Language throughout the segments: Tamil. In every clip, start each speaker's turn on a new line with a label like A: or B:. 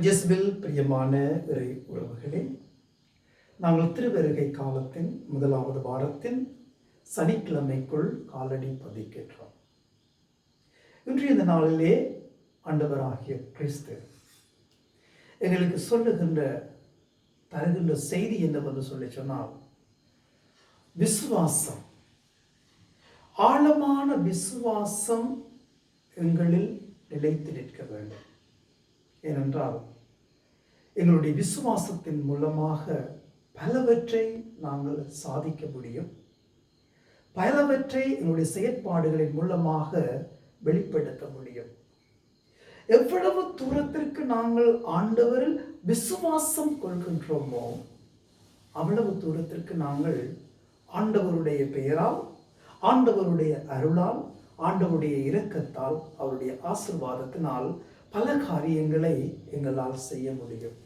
A: ஜெஸ்பில் பிரியமான இறை உறவுகளே நாங்கள் திருவருகை காலத்தின் முதலாவது வாரத்தின் சனிக்கிழமைக்குள் காலடி பதிக்கின்றோம் இன்றைய இந்த நாளிலே ஆண்டவராகிய கிறிஸ்து எங்களுக்கு சொல்லுகின்ற தருகின்ற செய்தி என்னவென்று சொல்லி சொன்னால் விசுவாசம். ஆழமான விசுவாசம் எங்களில் நிலைத்து நிற்க வேண்டும். ஏனென்றால் எங்களுடைய விசுவாசத்தின் மூலமாக பலவற்றை நாங்கள் சாதிக்க முடியும். பலவற்றை எங்களுடைய செயற்பாடுகளின் மூலமாக வெளிப்படுத்த முடியும். எவ்வளவு தூரத்திற்கு நாங்கள் ஆண்டவரில் விசுவாசம் கொள்கின்றோமோ அவ்வளவு தூரத்திற்கு நாங்கள் ஆண்டவருடைய பெயரால் ஆண்டவருடைய அருளால் ஆண்டவருடைய இரக்கத்தால் அவருடைய ஆசிர்வாதத்தினால் பல காரியங்களை எங்களால் செய்ய முடியும்.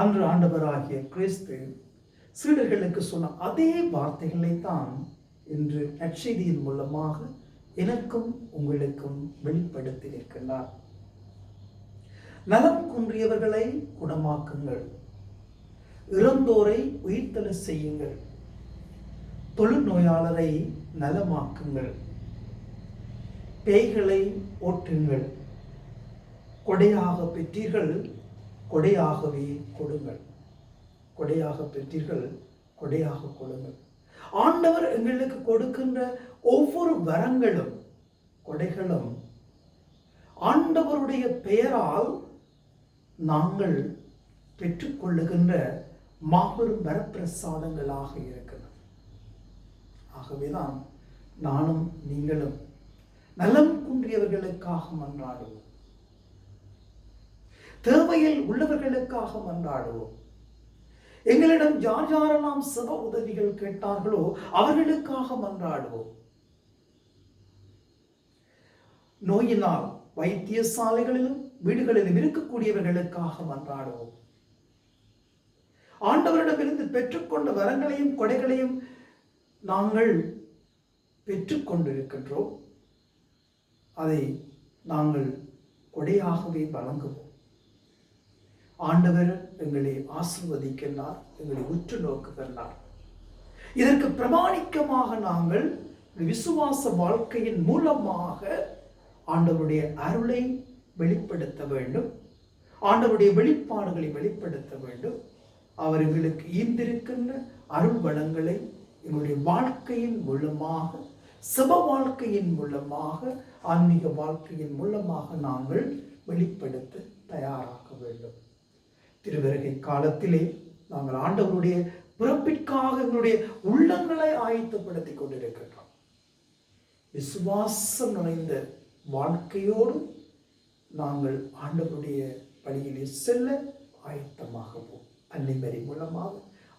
A: அன்று ஆண்டவராகிய கிறிஸ்து சீடர்களுக்கு சொன்ன அதே வார்த்தைகளை தான் இன்று நற்செய்தியின் மூலமாக எனக்கும் உங்களுக்கும் வெளிப்படுத்தி நிற்கின்றார் நலம் குன்றியவர்களை குணமாக்குங்கள். இறந்தோரை உயிர்த்தல செய்யுங்கள். தொழுநோயாளரை நலமாக்குங்கள். பேய்களை ஓட்டுங்கள். கொடையாக பெற்றீர்கள் கொடையாகவே கொடுங்கள். கொடையாக பெற்றீர்கள் கொடையாக கொடுங்கள். ஆண்டவர் எங்களுக்கு கொடுக்கின்ற ஒவ்வொரு வரங்களும் கொடைகளும் ஆண்டவருடைய பெயரால் நாங்கள் பெற்றுக்கொள்ளுகின்ற மாபெரும் வரப்பிரசாதங்களாக இருக்கிறது. ஆகவேதான் நானும் நீங்களும் நலம் குன்றியவர்களுக்காக மன்றாடுவோம். தேவையில் உள்ளவர்களுக்காக மன்றாடுவோம் எங்களிடம் யார் யாரெல்லாம் சிவ உதவிகள் கேட்டார்களோ அவர்களுக்காக மன்றாடுவோம் நோயினால் வைத்தியசாலைகளிலும் வீடுகளிலும் இருக்கக்கூடியவர்களுக்காக மன்றாடுவோம் ஆண்டவரிடமிருந்து பெற்றுக்கொண்ட வரங்களையும் கொடைகளையும் நாங்கள் பெற்றுக்கொண்டிருக்கின்றோம் அதை நாங்கள் கொடையாகவே வழங்குவோம். ஆண்டவர் எங்களை ஆசிர்வதிக்கின்றார் எங்களை உற்று நோக்குகின்றார் இதற்கு பிரமாணிக்கமாக நாங்கள் விசுவாச வாழ்க்கையின் மூலமாக ஆண்டவருடைய அருளை வெளிப்படுத்த வேண்டும். ஆண்டவருடைய வெளிப்பாடுகளை வெளிப்படுத்த வேண்டும். அவர் எங்களுக்கு ஈந்திருக்கின்ற அருள் வளங்களை எங்களுடைய வாழ்க்கையின் மூலமாக சிவ வாழ்க்கையின் மூலமாக ஆன்மீக வாழ்க்கையின் மூலமாக நாங்கள் வெளிப்படுத்த தயாராக வேண்டும். திருவருகை காலத்திலே நாங்கள் ஆண்டவருடைய பிறப்பிற்காக எங்களுடைய உள்ளங்களை ஆயத்தப்படுத்தி கொண்டிருக்கின்றோம். விசுவாசம் நிறைந்த வாழ்க்கையோடு நாங்கள் ஆண்டவருடைய வழியிலே செல்ல ஆயத்தமாகவும் அன்னை மறி மூலமாக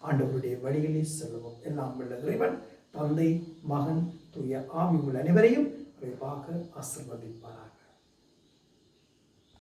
A: ஆண்டவருடைய வழியிலே செல்லவும். எல்லாம் உள்ள இறைவன் தந்தை மகன் தூய ஆவி உள்ள அனைவரையும் விரைவாக ஆசிர்வதிப்பார்கள்